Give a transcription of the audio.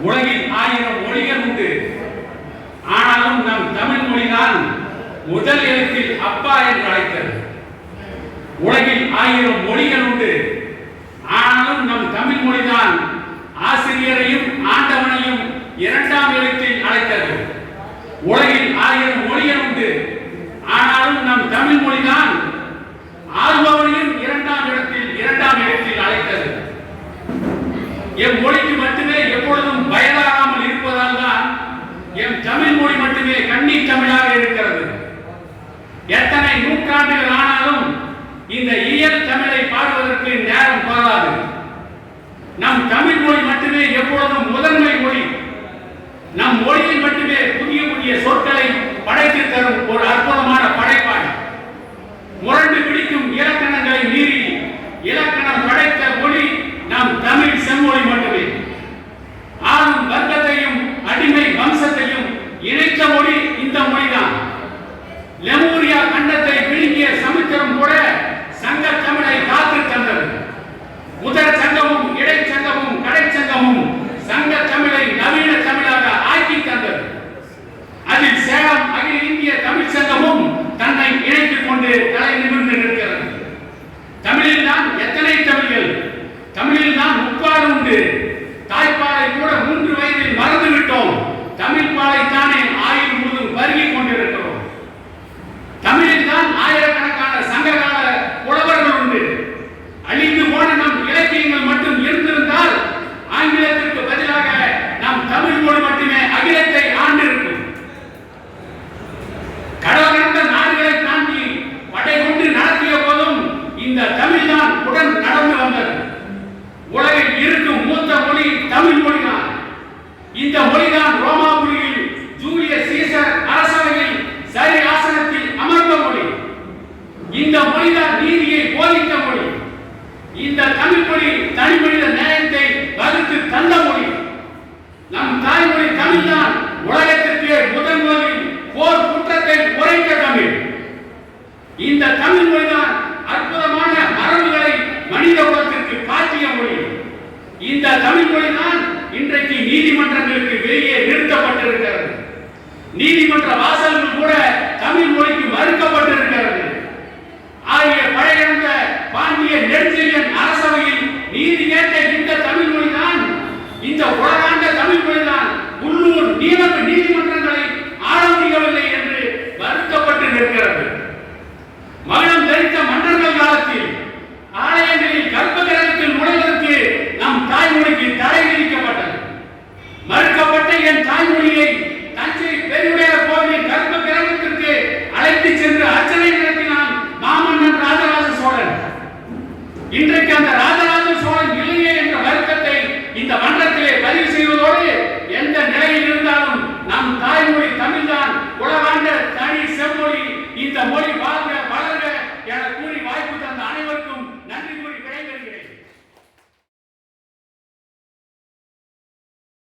உலகில் ஆயிரம் மொழிகள் உண்டு. ஆனாலும் நம் தமிழ் மொழிதான் முதல் எழுத்தில் அப்பா என்று அழைத்தது. உலகில் ஆயிரம் மொழிகள் உண்டு. ஆனாலும் நம் தமிழ் மொழிதான் ஆசிரியரையும் ஆண்டவனையும் இரண்டாம் எழுத்தில் அழைத்தது உலகில் ஆயிரம் மொழிகள் உண்டு ஆனாலும் நம் தமிழ் மொழிதான் ஆள்பவனையும் இரண்டாம் இடத்தில் இரண்டாம் இடத்தில் அழைத்தது எம் மொழிக்கு மட்டுமே எப்பொழுதும் பயலாகாமல் இருப்பதால் தான் எம் தமிழ் மொழி மட்டுமே கண்ணீர் தமிழாக இருக்கிறது. எத்தனை நூற்றாண்டுகள் ஆனாலும் இந்த இயல் தமிழை பாடுவதற்கு நேரம் போதாது. நம் தமிழ் மொழி மட்டுமே எப்பொழுதும் முதன்மை மொழி. நம் மொழியில் மட்டுமே புதிய புதிய சொற்கள் இந்த மொழிதான் ரோமாபுரியில் ஜூலிய சீசர் அரசவையில் சரி ஆசனத்தில் அமர்ந்த மொழி. இந்த மொழிதான் நீதியை போதித்த மொழி. இந்த தமிழ் மொழி தனி மனித நேயத்தை வகுத்து தந்த மொழி. நம் தாய்மொழி தமிழ்தான் உலகத்திற்கு முதன் முதலில் போர் குற்றத்தை குறைக்க தமிழ். இந்த தமிழ் மொழிதான் அற்புதமான மரபுகளை மனித குலத்திற்கு காட்டிய மொழி. இந்த தமிழ் மொழிதான் இன்றைக்கு நீதிமன்றங்களுக்கு வெளியே நிறுத்தப்பட்டிருக்கிறது. நீதிமன்ற வாசல் தாய்மொழியை தஞ்சை பெருவுடையார் கோவிலின் கர்ப்ப கிரகத்திற்கு அழைத்து சென்று அர்ச்சனை நடத்தினான் மாமன்னன் ராஜராஜ சோழன். இன்றைக்கு அந்த ராஜராஜ சோழன் இல்லையே என்ற வருத்தத்தை இந்த மன்ற